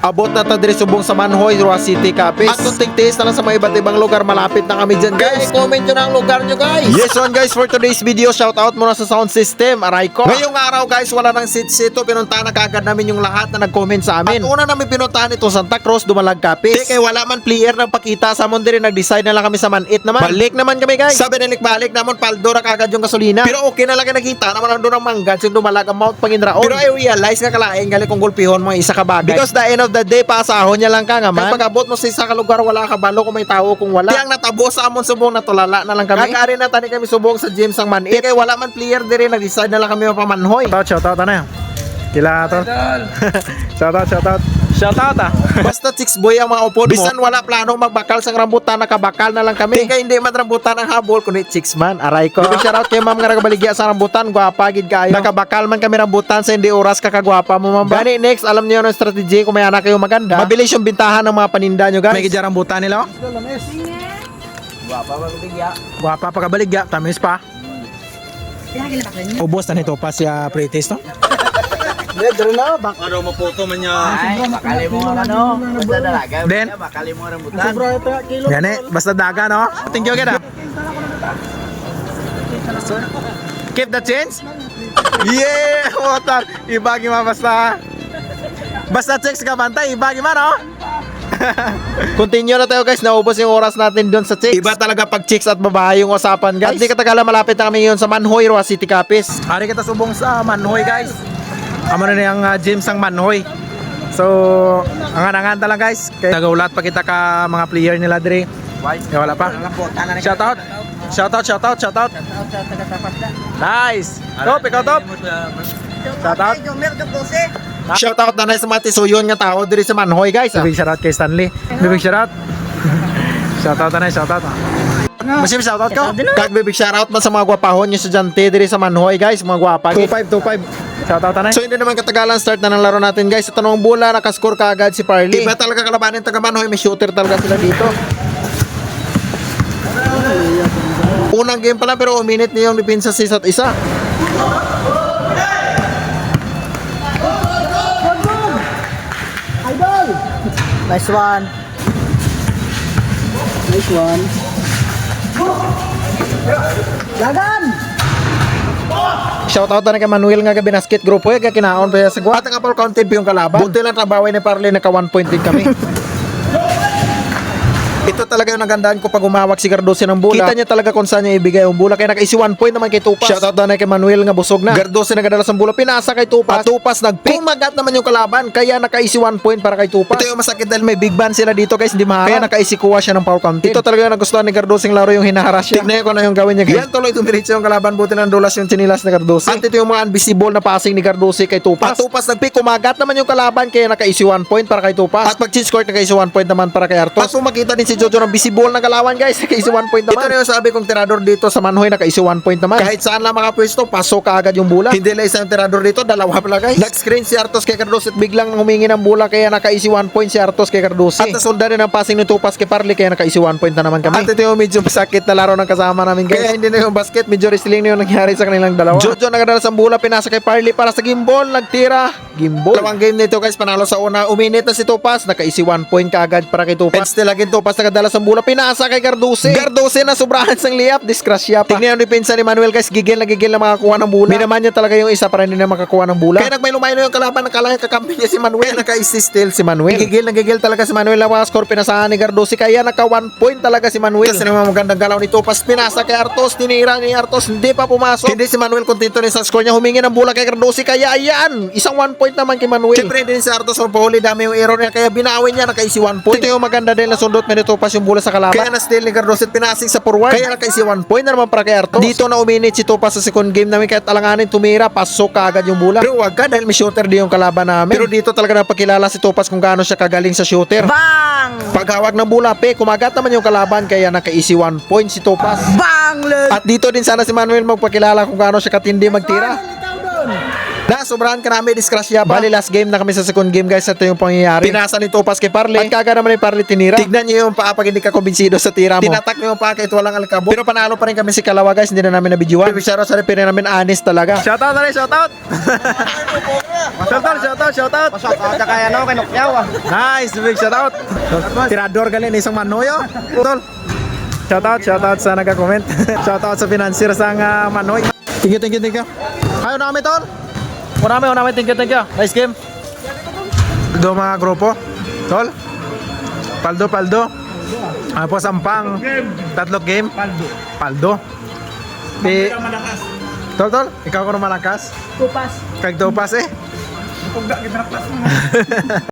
Abot na ta diri subong sa Manhoy, Roa City, Capiz. At kung tigtiis na lang sa mga iba't ibang lugar, malapit na kami dyan guys. comment nyo na ang lugar nyo guys. Yes one guys, for today's video, shout out muna sa sound system, aray ko. Ngayong araw guys, wala nang sit-sito, pinuntahan na kagad namin yung lahat na nag-comment sa amin. At una namin pinuntahan itong Santa Cruz, Dumalag, Capiz. Di kay wala man player ng pakita sa amon diri, nag-decide na lang kami sa Manit naman. Balik naman kami guys. Sabi nilik balik naman, paldo na kagad yung gasolina. Pero okay na lang yung nakita naman ang doon ang manggan, yung Dumalag ang Mount Panginraon. Pero I realize nga kalaing gali kung gulpihon mga isa ka bagay. Because the end of the day, pasahon niya lang ka nga man. Kapag abot mo sa isa ka lugar, wala ka balo kung may tao kung wala. Di ang natabo sa amon subong natulala na lang kami. Kakari na tani kami subong sa gym sang Manit. Di kay wala man player diri, nag-decide na lang kami mapamanhoy. Shoutout, shoutout yan? Kila to. shoutout, shoutout. Shoutout ah. Basta chicks boy ang mga upod mo. Bisan wala plano magbakal sang rambutan, nakabakal na lang kami. Kay hindi man rambutan ang habol kundi chicks man. Aray ko. Big shoutout kay ma'am nga nagabaligya sa rambutan, gwapa gid kayo. Nakabakal man kami rambutan sa hindi oras kakagwapa mo ma'am. Gani next, alam niyo ang strategy kung may anak kayo maganda. Mabilis yung bintahan ng mga paninda nyo guys. May gijarang buta nila oh. Guwapa pa kabaligya, tamis pa. Ubos na nito pa siya pre-taste no? Ano maputo man niya. Ay, makali mo ano, basta dalaga. Then? makali mo rambutan. Yan eh, basta daga no? Thank you kita. Keep the change? Yeah! Water! Ibagi ma basta. Basta checks ka bantay, ibagi ma no? Continue na tayo guys, naubos yung oras natin doon sa chicks. Iba talaga pag chicks at babae yung usapan guys. At di katagalan malapit na kami ngayon sa Manhoy, Roa City, Capiz. Hari kita subong sa Manhoy guys. Amo na niyang uh, gym sang Manhoy. So, angan-angan lang guys. Kaya nagaulat pa kita ka mga player nila dire. Kaya wala pa. Shout out. Shout out, shout out, shout out. Nice. Top, ikaw top. Shout out. Shout out na na sa mga tisuyon nga tao diri sa Manhoy guys. Ah. Big shout out kay Stanley. Big shout out. shout out na, shout out. Masim shout out ka? Kag big shout out man sa mga gwapahon yung estudyante diri sa Manhoy guys, mga gwapa. 25, 25. Shout out na. So hindi naman katagalan start na ng laro natin guys. Sa tanong bola nakascore ka agad si Parley. Iba talaga kalabanin taga Manhoy, may shooter talaga sila dito. Unang game pa lang pero uminit niya yung depensa sa isa't isa. Nice one. Nice one. Lagan! Shout out na kay Manuel nga gabi basket grupo eh kaya kinaon pa sa gwa. At ang apple counted yung kalaban. Bunti lang trabaway ni Parley naka 1 point din kami. Ito talaga yung nagandahan ko pag umawak si Cardoso ng bola. Kita niya talaga kung saan niya ibigay yung bola. Kaya naka-isi 1 point naman kay Tupas. Shoutout na kay Manuel nga busog na. Cardoso nagadala sa bola. Pinasa kay Tupas. At Tupas nag-pick. Kumagat naman yung kalaban. Kaya naka-isi 1 point para kay Tupas. Ito yung masakit dahil may big ban sila dito guys. Hindi maharap. Kaya naka-isi kuha siya ng power counted. Ito talaga yung nagustuhan ni Cardoso yung laro yung hinaharas siya. Tignan ko na yung gawin niya guys. Yan tuloy tumiritso yung kalaban. Buti ng dulas yung chinilas ni Cardoso. At ito yung mga invisible na passing ni Cardoso kay Tupas. At Tupas nag-pick. Kumagat naman yung kalaban. Kaya naka-isi 1 point para kay Tupas. At pag change court naka-isi 1 point naman para kay Artos. At kung makita din si Jojo ng visible na kalawan guys. Naka-isi 1 point naman. Ito na yung sabi kong tirador dito sa Manhoy. Naka-isi 1 point naman. Kahit saan lang makapwesto, pasok ka agad yung bola. Hindi lang isang tirador dito. Dalawa pala guys. Nag-screen si Artos kay Cardoso at biglang humingi ng bola. Kaya naka-isi 1 point si Artos kay Cardoso. At nasulda rin ang passing ni Tupas kay Parley. Kaya naka-isi 1 point na naman kami. At ito yung medyo masakit na laro ng kasama namin guys. Kaya hindi na yung basket. Medyo wrestling na yung nangyari sa kanilang dalawa. Jojo nagadala sa bola. Pinasa kay Parley para sa gimbal. Nagtira. Gimbal. Dalawang game nito guys. Panalo sa una. Uminit na si Tupas. Naka-isi 1 point kaagad para kay Tupas. And still again Tupas nagadala sa bola. Pinasa kay Cardoso. Cardoso na sobrahan sang liyap. Disgrasya pa. Tingnan yung depensa ni Manuel guys. Gigil na gigil na makakuha ng bola. Minaman niya talaga yung isa para hindi na makakuha ng bola. Kaya nagmay lumayo yung kalaban. Nakala kakampi niya si Manuel. Naka-isi still si Manuel. Gigil na gigil talaga si Manuel. Mga score pinasahan ni Cardoso. Kaya naka 1 point talaga si Manuel. Kasi naman magandang galaw ni Tupas. Pinasa kay Artos. Tinira ni Artos. Hindi pa pumasok. Hindi si Manuel kontento rin sa score niya. Humingi ng bola kay Cardoso. Kaya ayan. Isang 1 point naman kay Manuel. Siyempre hindi si Artos. Pahuli dami yung error niya. Kaya binawin niya. Naka-isi 1 point. Ito yung maganda din na sundot. May Tupas yung bola sa kalaban. Kaya na-steal ni Cardoso at pinasing sa forward. Kaya naka-isi 1 point na naman para kay Artos. Dito na uminit si Tupas sa second game namin. Kahit alanganin tumira. Pasok ka agad yung bola. Pero wag ka dahil may shooter din yung kalaban namin. Pero dito talaga napakilala si Tupas kung gaano siya kagaling sa shooter. Bang! Paghawak ng bola, pe, kumagat naman yung kalaban kaya naka-easy 1 point si Topas. Bang! At dito din sana si Manuel magpakilala kung gaano siya katindi magtira. Na, sobrahan ka namin disgrasya. Bali, last game na kami sa second game, guys. Ito yung pangyayari. Pinasa ni Topas kay Parley. At kaga naman ni Parley tinira. Tignan niyo yung paa pag hindi ka kumbinsido sa tira mo. Tinatak niyo yung paa kahit walang alikabok. Pero panalo pa rin kami si Kalawa, guys. Hindi na namin nabidyoan. Pero shoutout sa rin namin honest talaga. Shoutout na rin, shoutout. Tol, tol, shout out, shout out. Pasok, at kaya ano, kay Nokyaw ah. Nice, big shout out. Tirador galing isang Manoy oh. Tol. Shout out, shout out sa nagka-comment. shout out sa financier sa uh, Manoy. Thank you, thank you, thank you. Kayo na kami, tol. Una kami, una kami, thank you, thank you. Nice game. Do mga grupo. Tol. Paldo, paldo. Ano po, sampang. Tatlo game. Paldo. Paldo. Di, tol, tol, ikaw ko na malakas. Tupas. Kag tupas eh.